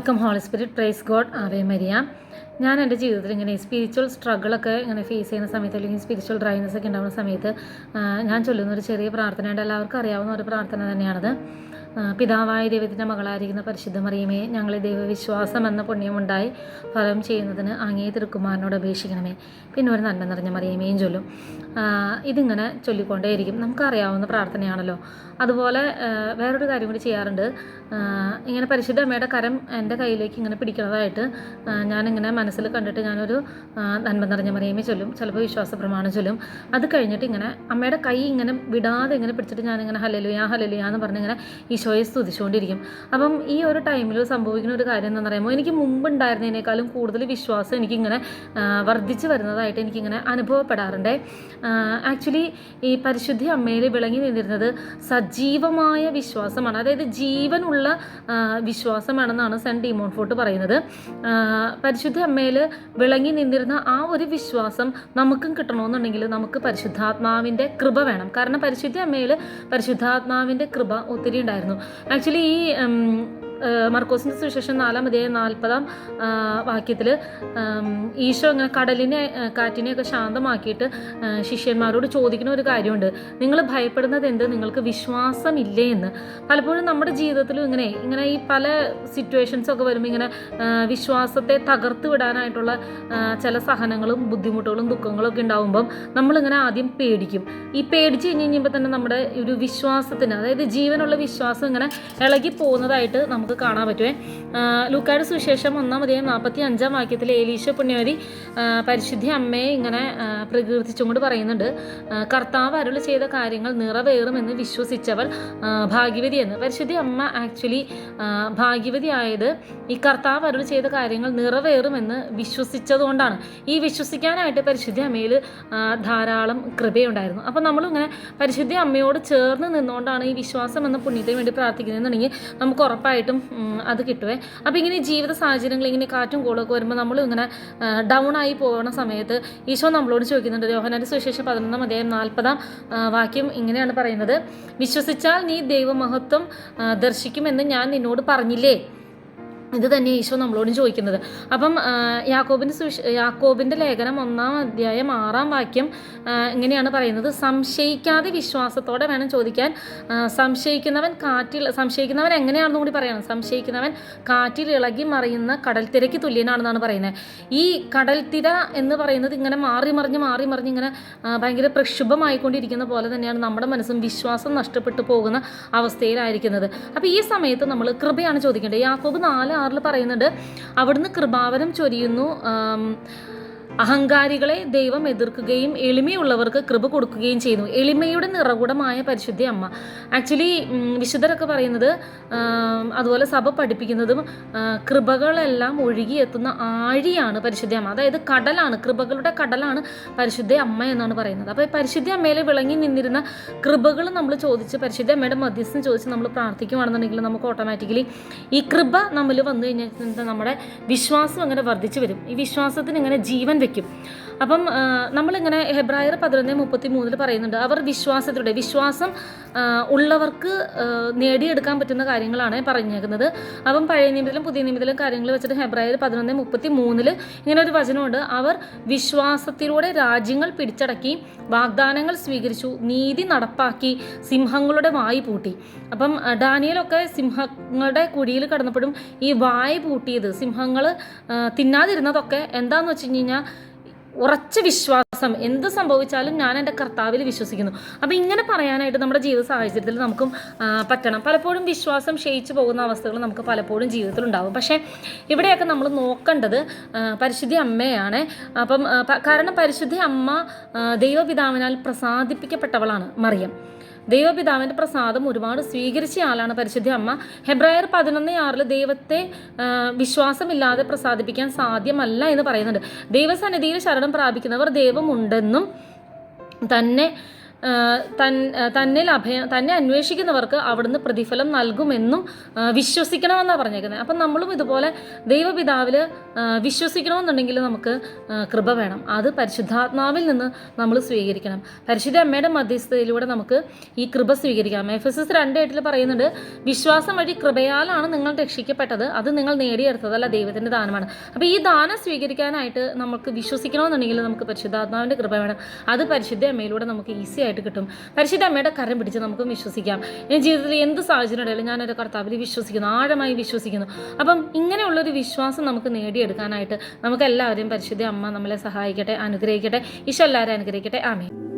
Welcome holy spirit praise God Ave Maria ഞാൻ എന്റെ ജീവിതത്തിൽ ഇങ്ങനെ സ്പിരിച്വൽ സ്ട്രഗിളൊക്കെ ഇങ്ങനെ ഫേസ് ചെയ്യുന്ന സമയത്ത് അല്ലെങ്കിൽ സ്പിരിച്വൽ ഡ്രൈനസ് ഒക്കെ ഉണ്ടാകുന്ന സമയത്ത് ഞാൻ ചൊല്ലുന്ന ഒരു ചെറിയ പ്രാർത്ഥനയുണ്ട്. എല്ലാവർക്കും അറിയാവുന്ന ഒരു പ്രാർത്ഥന തന്നെയാണത്. പിതാവായ ദൈവത്തിന്റെ മകളായിരിക്കുന്ന പരിശുദ്ധ മറിയമേ ഞങ്ങളെ ദൈവവിശ്വാസം എന്ന പുണ്യമുണ്ടായി ഫലം ചെയ്യുന്നതിന് അങ്ങേ തിരുക്കുമാരനോട് അപേക്ഷിക്കണമേ. പിന്നെ ഒരു നന്മ നിറഞ്ഞ മറിയമേയും ചൊല്ലും. ഇതിങ്ങനെ ചൊല്ലിക്കൊണ്ടേയിരിക്കും. നമുക്കറിയാവുന്ന പ്രാർത്ഥനയാണല്ലോ. അതുപോലെ വേറൊരു കാര്യം കൂടി ചെയ്യാറുണ്ട്. ഇങ്ങനെ പരിശുദ്ധ അമ്മയുടെ കരം എന്റെ കയ്യിലേക്ക് ഇങ്ങനെ പിടിക്കുന്നതായിട്ട് ഞാനിങ്ങനെ മനസ്സിൽ കണ്ടിട്ട് ഞാനൊരു നന്മ നിറഞ്ഞ മറിയമേ ചൊല്ലും. ചിലപ്പോൾ വിശ്വാസ പ്രമാണം ചൊല്ലും. അത് കഴിഞ്ഞിട്ട് ഇങ്ങനെ അമ്മയുടെ കൈ ഇങ്ങനെ വിടാതെ ഇങ്ങനെ പിടിച്ചിട്ട് ഞാനിങ്ങനെ ഹലലുയാ ഹലലുയാ എന്ന് പറഞ്ഞ് ഇങ്ങനെ ഈശോയെ സ്തുതിച്ചുകൊണ്ടിരിക്കും. അപ്പം ഈ ഒരു ടൈമിൽ സംഭവിക്കുന്ന ഒരു കാര്യം എന്താണെന്ന് പറയുമ്പോൾ എനിക്ക് മുമ്പ് ഉണ്ടായിരുന്നതിനേക്കാളും കൂടുതൽ വിശ്വാസം എനിക്കിങ്ങനെ വർദ്ധിച്ചു വരുന്നതായിട്ട് എനിക്കിങ്ങനെ അനുഭവപ്പെടാറുണ്ട്. ആക്ച്വലി ഈ പരിശുദ്ധി അമ്മയിൽ വിളങ്ങി നിന്നിരുന്നത് സജീവമായ വിശ്വാസമാണ്. അതായത് ജീവനുള്ള വിശ്വാസമാണെന്നാണ് സെന്റ് ഡിമോൺ ഫോർട്ട് പറയുന്നത്. പരിശുദ്ധ അമ്മയിൽ വിളങ്ങി നിന്നിരുന്ന ആ ഒരു വിശ്വാസം നമുക്കും കിട്ടണമെന്നുണ്ടെങ്കിൽ നമുക്ക് പരിശുദ്ധാത്മാവിന്റെ കൃപ വേണം. കാരണം പരിശുദ്ധ അമ്മയിൽ പരിശുദ്ധാത്മാവിന്റെ കൃപ ഒത്തിരി ഉണ്ടായിരുന്നു. ആക്ച്വലി ഈ ഉം, ഏഹ് മർക്കോസിന്റെ സുവിശേഷം നാലാം അധ്യായം നാൽപ്പതാം വാക്യത്തിൽ ഈശോ ഇങ്ങനെ കടലിനെ കാറ്റിനെയൊക്കെ ശാന്തമാക്കിയിട്ട് ശിഷ്യന്മാരോട് ചോദിക്കുന്ന ഒരു കാര്യമുണ്ട്. നിങ്ങൾ ഭയപ്പെടുന്നത് എന്ത്? നിങ്ങൾക്ക് വിശ്വാസമില്ലേ എന്ന്. പലപ്പോഴും നമ്മുടെ ജീവിതത്തിലും ഇങ്ങനെ ഇങ്ങനെ ഈ പല സിറ്റുവേഷൻസൊക്കെ വരുമ്പോൾ ഇങ്ങനെ വിശ്വാസത്തെ തകർത്ത് വിടാനായിട്ടുള്ള ചില സഹനങ്ങളും ബുദ്ധിമുട്ടുകളും ദുഃഖങ്ങളും ഒക്കെ ഉണ്ടാകുമ്പം നമ്മളിങ്ങനെ ആദ്യം പേടിക്കും. ഈ പേടിച്ച് കഴിഞ്ഞ് കഴിഞ്ഞപ്പോൾ തന്നെ നമ്മുടെ ഒരു വിശ്വാസത്തിന് അതായത് ജീവനുള്ള വിശ്വാസം ഇങ്ങനെ ഇളകി പോകുന്നതായിട്ട് നമുക്ക് കാണാൻ പറ്റുമേ ലൂക്കാട് സുവിശേഷം ഒന്നാം അധികം നാൽപ്പത്തി അഞ്ചാം വാക്യത്തിൽ ഏലീശ പുണ്യവതി പരിശുദ്ധി അമ്മയെ ഇങ്ങനെ പ്രകീർത്തിച്ചുകൊണ്ട് പ്രകീർത്തിച്ചും കൊണ്ട് പറയുന്നുണ്ട്. കർത്താവ് അരുൾ ചെയ്ത കാര്യങ്ങൾ നിറവേറുമെന്ന് വിശ്വസിച്ചവൾ ഭാഗ്യവതി എന്ന്. പരിശുദ്ധി അമ്മ ആക്ച്വലി ഭാഗ്യവതി ആയത് ഈ കർത്താവ് അരുൾ ചെയ്ത കാര്യങ്ങൾ നിറവേറുമെന്ന് വിശ്വസിച്ചതുകൊണ്ടാണ്. ഈ വിശ്വസിക്കാനായിട്ട് പരിശുദ്ധി അമ്മയിൽ ധാരാളം കൃപയുണ്ടായിരുന്നു. അപ്പം നമ്മളിങ്ങനെ പരിശുദ്ധി അമ്മയോട് ചേർന്ന് നിന്നുകൊണ്ടാണ് ഈ വിശ്വാസം എന്ന പുണ്യത്തിന് വേണ്ടി പ്രാർത്ഥിക്കുന്നതെന്നുണ്ടെങ്കിൽ നമുക്ക് ഉറപ്പായിട്ടും അത് കിട്ടുവേ. അപ്പോൾ ഇങ്ങനെ ജീവിത സാഹചര്യങ്ങൾ ഇങ്ങനെ കാറ്റും കോളൊക്കെ വരുമ്പോൾ നമ്മൾ ഇങ്ങനെ ഡൗൺ ആയി പോകുന്ന സമയത്ത് ഈശോ നമ്മളോട് ചോദിക്കുന്നുണ്ട്. യോഹനാന്റെ സുവിശേഷം പതിനൊന്നാം അധ്യായം നാൽപ്പതാം വാക്യം ഇങ്ങനെയാണ് പറയുന്നത്. വിശ്വസിച്ചാൽ നീ ദൈവമഹത്വം ദർശിക്കുമെന്ന് ഞാൻ നിന്നോട് പറഞ്ഞില്ലേ? ഇത് തന്നെ ഈശോ നമ്മളോട് ചോദിക്കുന്നത്. അപ്പം യാക്കോബിന്റെ സുവിശ യാക്കോബിന്റെ ലേഖനം ഒന്നാം അധ്യായം ആറാം വാക്യം ഇങ്ങനെയാണ് പറയുന്നത്. സംശയിക്കാതെ വിശ്വാസത്തോടെ വേണം ചോദിക്കാൻ. സംശയിക്കുന്നവൻ കാറ്റിൽ സംശയിക്കുന്നവൻ എങ്ങനെയാണെന്നും കൂടി പറയണം. സംശയിക്കുന്നവൻ കാറ്റിൽ ഇളകി മറിയുന്ന കടൽത്തിരയ്ക്ക് തുല്യനാണെന്നാണ് പറയുന്നത്. ഈ കടൽത്തിര എന്ന് പറയുന്നത് ഇങ്ങനെ മാറി മറിഞ്ഞ് മാറി മറിഞ്ഞ് ഇങ്ങനെ ഭയങ്കര പ്രക്ഷുഭമായിക്കൊണ്ടിരിക്കുന്ന പോലെ തന്നെയാണ് നമ്മുടെ മനസ്സും വിശ്വാസം നഷ്ടപ്പെട്ടു പോകുന്ന അവസ്ഥയിലായിരിക്കുന്നത്. അപ്പോൾ ഈ സമയത്ത് നമ്മൾ കൃപയാണ് ചോദിക്കേണ്ടത്. യാക്കോബ് നാല് ആറിൽ പറയുന്നുണ്ട് അവിടുന്ന് കൃപാവരം ചൊരിയുന്നു അഹങ്കാരികളെ ദൈവം എതിർക്കുകയും എളിമയുള്ളവർക്ക് കൃപ കൊടുക്കുകയും ചെയ്യുന്നു. എളിമയുടെ നിറകുടമായ പരിശുദ്ധി അമ്മ. ആക്ച്വലി വിശുദ്ധരൊക്കെ പറയുന്നത് അതുപോലെ സഭ പഠിപ്പിക്കുന്നതും കൃപകളെല്ലാം ഒഴുകിയെത്തുന്ന ആഴിയാണ് പരിശുദ്ധ അമ്മ. അതായത് കടലാണ് കൃപകളുടെ കടലാണ് പരിശുദ്ധ അമ്മ എന്നാണ് പറയുന്നത്. അപ്പോൾ പരിശുദ്ധ അമ്മയിൽ വിളങ്ങി നിന്നിരുന്ന കൃപകൾ നമ്മൾ ചോദിച്ച് പരിശുദ്ധ അമ്മയുടെ മധ്യസ്ഥം ചോദിച്ച് നമ്മൾ പ്രാർത്ഥിക്കുകയാണെന്നുണ്ടെങ്കിൽ നമുക്ക് ഓട്ടോമാറ്റിക്കലി ഈ കൃപ നമ്മൾ വന്നു കഴിഞ്ഞാൽ നമ്മുടെ വിശ്വാസം അങ്ങനെ വർദ്ധിച്ചു വരും. ഈ വിശ്വാസത്തിന് ഇങ്ങനെ ജീവൻ വെക്കും അപ്പം നമ്മളിങ്ങനെ ഹെബ്രായർ പതിനൊന്ന് മുപ്പത്തി മൂന്നിൽ പറയുന്നുണ്ട് അവർ വിശ്വാസത്തിലൂടെ വിശ്വാസം ഉള്ളവർക്ക് നേടിയെടുക്കാൻ പറ്റുന്ന കാര്യങ്ങളാണ് പറഞ്ഞേക്കുന്നത്. അപ്പം പഴയ നിയമത്തിലും പുതിയ നിയമത്തിലും കാര്യങ്ങൾ വെച്ചിട്ട് ഹെബ്രായർ പതിനൊന്ന് മുപ്പത്തി മൂന്നിൽ ഇങ്ങനെ ഒരു വചനമുണ്ട്. അവർ വിശ്വാസത്തിലൂടെ രാജ്യങ്ങൾ പിടിച്ചടക്കി വാഗ്ദാനങ്ങൾ സ്വീകരിച്ചു നീതി നടപ്പാക്കി സിംഹങ്ങളുടെ വായി പൂട്ടി. അപ്പം ഡാനിയലൊക്കെ സിംഹങ്ങളുടെ കുഴിയിൽ കടന്നപ്പോഴും ഈ വായ് പൂട്ടിയത് സിംഹങ്ങൾ തിന്നാതിരുന്നതൊക്കെ എന്താന്ന് വെച്ച് കഴിഞ്ഞാൽ ഉറച്ച വിശ്വാസം എന്ത് സംഭവിച്ചാലും ഞാൻ എന്റെ കർത്താവിൽ വിശ്വസിക്കുന്നു. അപ്പോൾ ഇങ്ങനെ പറയാനായിട്ട് നമ്മുടെ ജീവിത സാഹചര്യത്തിൽ നമുക്കും പറ്റണം. പലപ്പോഴും വിശ്വാസം ക്ഷയിച്ചു പോകുന്ന അവസ്ഥകൾ നമുക്ക് പലപ്പോഴും ജീവിതത്തിൽ ഉണ്ടാവും. പക്ഷേ ഇവിടെയൊക്കെ നമ്മൾ നോക്കേണ്ടത് പരിശുദ്ധി അമ്മയാണ്. അപ്പം കാരണം പരിശുദ്ധി അമ്മ ദൈവപിതാവിനാൽ പ്രസാദിപ്പിക്കപ്പെട്ടവളാണ് മറിയം. ദൈവപിതാവിന്റെ പ്രസാദം ഒരുപാട് സ്വീകരിച്ച ആളാണ് പരിശുദ്ധ അമ്മ. ഹെബ്രായർ പതിനൊന്ന് ആറിൽ ദൈവത്തെ വിശ്വാസമില്ലാതെ പ്രസാദിപ്പിക്കാൻ സാധ്യമല്ല എന്ന് പറയുന്നുണ്ട്. ദൈവസന്നിധിയിൽ ശരണം പ്രാപിക്കുന്നവർ ദൈവമുണ്ടെന്നും തന്നെ തൻ തന്നെ അഭയം തന്നെ അന്വേഷിക്കുന്നവർക്ക് അവിടുന്ന് പ്രതിഫലം നൽകുമെന്നും വിശ്വസിക്കണമെന്നാണ് പറഞ്ഞേക്കുന്നത് അപ്പം നമ്മളും ഇതുപോലെ ദൈവപിതാവിൽ വിശ്വസിക്കണമെന്നുണ്ടെങ്കിൽ നമുക്ക് കൃപ വേണം. അത് പരിശുദ്ധാത്മാവിൽ നിന്ന് നമ്മൾ സ്വീകരിക്കണം. പരിശുദ്ധ അമ്മയുടെ മധ്യസ്ഥതയിലൂടെ നമുക്ക് ഈ കൃപ സ്വീകരിക്കാം. എഫ് എസ് എസ് രണ്ട് എട്ടിൽ പറയുന്നുണ്ട് വിശ്വാസം വഴി കൃപയാലാണ് നിങ്ങൾ രക്ഷിക്കപ്പെട്ടത്. അത് നിങ്ങൾ നേടിയെടുത്തതല്ല ദൈവത്തിന്റെ ദാനമാണ്. അപ്പോൾ ഈ ദാനം സ്വീകരിക്കാനായിട്ട് നമുക്ക് വിശ്വസിക്കണമെന്നുണ്ടെങ്കിൽ നമുക്ക് പരിശുദ്ധാത്മാവിന്റെ കൃപ വേണം. അത് പരിശുദ്ധ അമ്മയിലൂടെ നമുക്ക് ഈസി ആയിട്ട് കിട്ടും. പരിശുദ്ധ അമ്മയുടെ കരം പിടിച്ച് നമുക്ക് വിശ്വസിക്കാം. എന്റെ ജീവിതത്തിൽ എന്ത് സാഹചര്യം ഉണ്ടെങ്കിലും ഞാനൊരു കർത്താവിൽ വിശ്വസിക്കുന്നു ആഴമായി വിശ്വസിക്കുന്നു. അപ്പം ഇങ്ങനെയുള്ളൊരു വിശ്വാസം നമുക്ക് നേടിയെടുക്കാനായിട്ട് നമുക്ക് എല്ലാവരെയും പരിശുദ്ധ അമ്മ നമ്മളെ സഹായിക്കട്ടെ അനുഗ്രഹിക്കട്ടെ. ഈശോ എല്ലാവരും അനുഗ്രഹിക്കട്ടെ. ആമേ